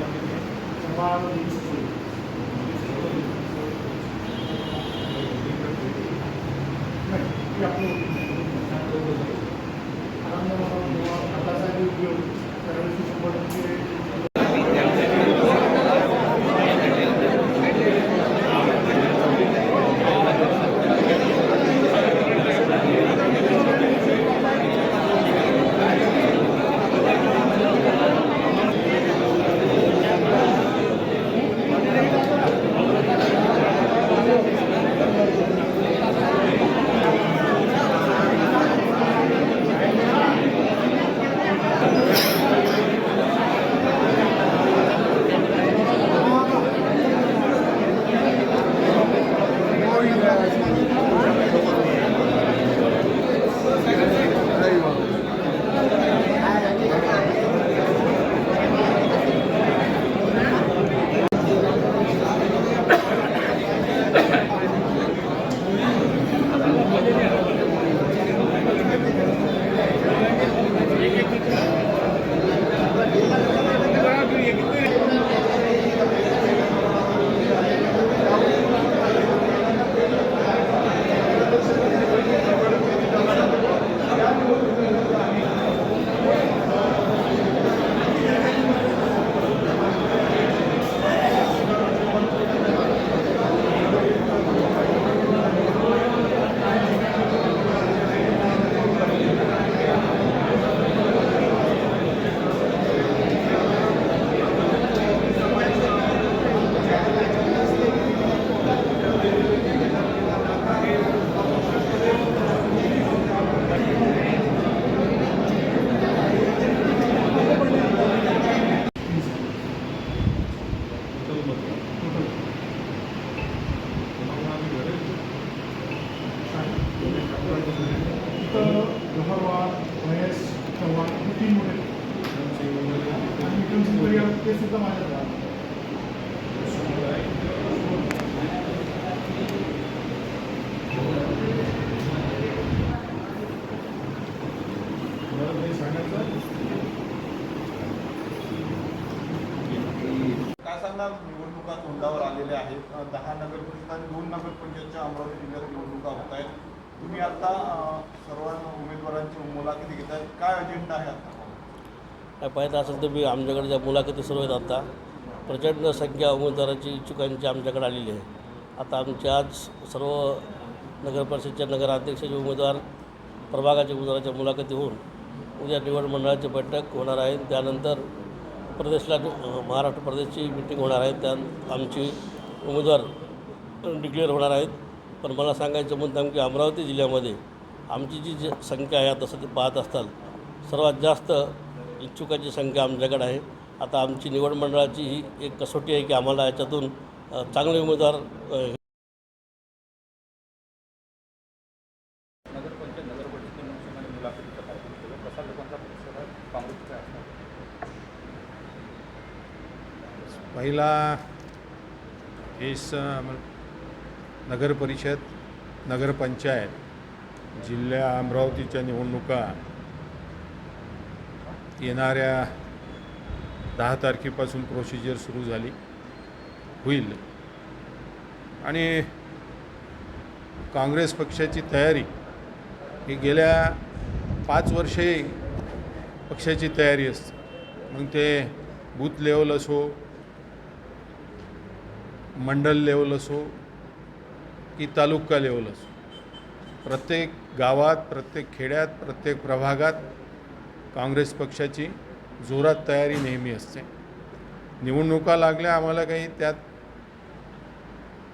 వాటిని సుమారు తీసుకుని అనంతరం కళాశాల ఉపయోగం కరెన్సీ సంబంధించి इथं गहरवार महेश चव्हाण हे तीन आणि विक्रम ते सुद्धा माझ्याकडे सांगायचं काय निवडणुका तोंडावर आलेल्या आहेत. दहा नगर परिषद आणि दोन नगर पंचायतच्या अमरावती जिल्ह्यात निवडणुका होत आहेत. तुम्ही आता सर्व उमेदवारांची मुलाखती घेत काय अजेंडा आहे आता? काय पाहिजे असेल तर मी आमच्याकडे ज्या मुलाखती सुरू आहेत आता प्रचंड संख्या उमेदवाराची इच्छुकांची आमच्याकडे आलेली आहे. आता आमचे आज सर्व नगरपरिषदच्या नगराध्यक्षाचे उमेदवार प्रभागाच्या उमेदवाराच्या मुलाखती होऊन उद्या निवड मंडळाची बैठक होणार आहे. त्यानंतर प्रदेशला महाराष्ट्र प्रदेशची मिटिंग होणार आहे. त्या आमची उमेदवार डिक्लेअर होणार आहेत. पण मला सांगायचं मुद्दाम की अमरावती जिल्ह्यामध्ये आमची जी जी संख्या आहे आता सध्या पाहत असताल सर्वात जास्त इच्छुकाची संख्या आमच्याकडे आहे. आता आमची निवड मंडळाची ही एक कसोटी आहे की आम्हाला याच्यातून चांगले उमेदवार अ, पहिला हेच नगरपरिषद नगरपंचायत जिल्ह्या अमरावतीच्या निवडणुका येणाऱ्या दहा तारखेपासून प्रोसिजर सुरू झाली. होईल. आणि काँग्रेस पक्षाची तयारी ही गेल्या पाच वर्षे पक्षाची तयारी असते. मग ते बूथ लेवल असो मंडल लेवल असो ही तालुका लेवल असो. प्रत्येक गावात प्रत्येक खेड्यात प्रत्येक प्रभागात काँग्रेस पक्षाची जोरात तयारी नेहमी असते. निवडणुका लागल्या आम्हाला काही त्यात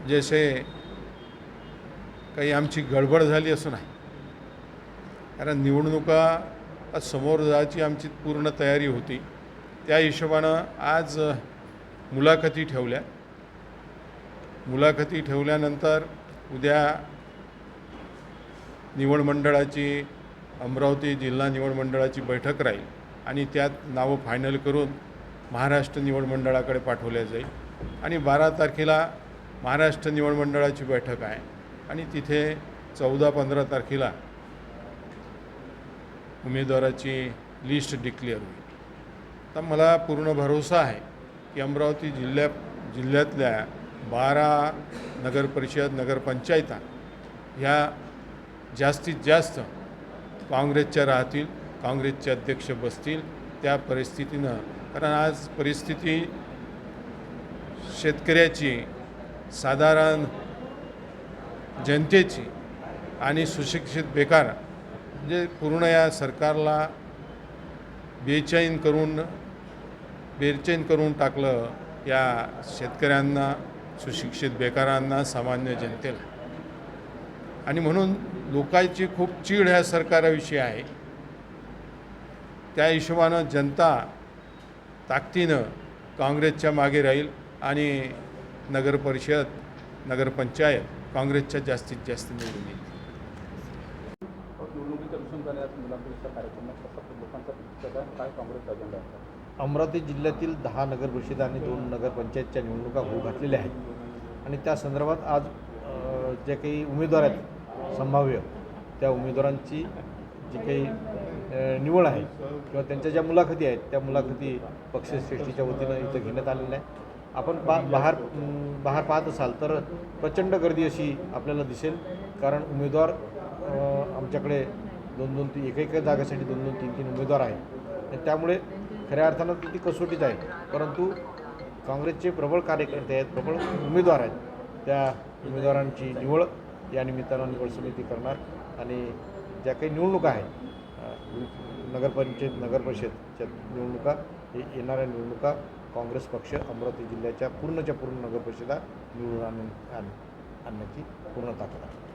जसे काही आमची गडबड झाली असं नाही. कारण निवडणुका समोर जायची आमची पूर्ण तयारी होती. त्या हिशोबानं आज मुलाखती ठेवल्या. मुलाखती ठेवल्यानंतर उद्या निवड मंडळाची अमरावती जिल्हा निवड मंडळाची बैठक राहील आणि त्यात नावं फायनल करून महाराष्ट्र निवड मंडळाकडे पाठवल्या जाईल. आणि बारा तारखेला महाराष्ट्र निवड मंडळाची बैठक आहे आणि तिथे चौदा पंधरा तारखेला उमेदवाराची लिस्ट डिक्लेअर होईल. तर मला पूर्ण भरोसा आहे की अमरावती जिल्ह्या जिल्ह्यातल्या बारा नगरपरिषद नगरपंचायता ह्या जास्तीत जास्त काँग्रेसच्या राहतील काँग्रेसचे अध्यक्ष बसतील त्या परिस्थितीनं. कारण आज परिस्थिती शेतकऱ्याची साधारण जनतेची आणि सुशिक्षित बेकार म्हणजे पूर्ण या सरकारला बेचैन करून बेचैन करून टाकलं या शेतकऱ्यांना सुशिक्षित बेकारांना सामान्य जनतेला. आणि म्हणून लोकांची खूप चीड ह्या सरकाराविषयी आहे. त्या हिशोबानं जनता ताकदीनं काँग्रेसच्या मागे राहील आणि नगरपरिषद नगरपंचायत काँग्रेसच्या जास्तीत जास्त निवडून येईल. निवडणुकीच्या अनुषंगाने लोकांचा काय काँग्रेसचा अजेंडा आहे? अमरावती जिल्ह्यातील दहा नगरपरिषद आणि दोन नगरपंचायतच्या निवडणुका होऊ घातलेल्या आहेत. आणि त्या संदर्भात आज जे काही उमेदवार आहेत संभाव्य त्या उमेदवारांची जी काही निवड आहे किंवा त्यांच्या ज्या मुलाखती आहेत त्या मुलाखती पक्षश्रेष्ठीच्या वतीनं इथं घेण्यात आलेल्या आहे आपण बा बाहेर बाहेर पाहत असाल तर प्रचंड गर्दी अशी आपल्याला दिसेल. कारण उमेदवार आमच्याकडे दोन दोन तीन एक एक जागेसाठी दोन दोन तीन तीन उमेदवार आहेत. त्यामुळे खऱ्या अर्थानं ती कसोटीच आहे. परंतु काँग्रेसचे प्रबळ कार्यकर्ते आहेत प्रबळ उमेदवार आहेत. त्या उमेदवारांची निवड या निमित्तानं निवड समिती करणार आणि ज्या काही निवडणुका आहेत नगरपंचायत नगर नगरपरिषदच्या निवडणुका हे येणाऱ्या निवडणुका काँग्रेस पक्ष अमरावती जिल्ह्याच्या पूर्णच्या पूर्ण नगरपरिषदा निवडून आणून आण- आणण्याची पूर्ण ताकद आहे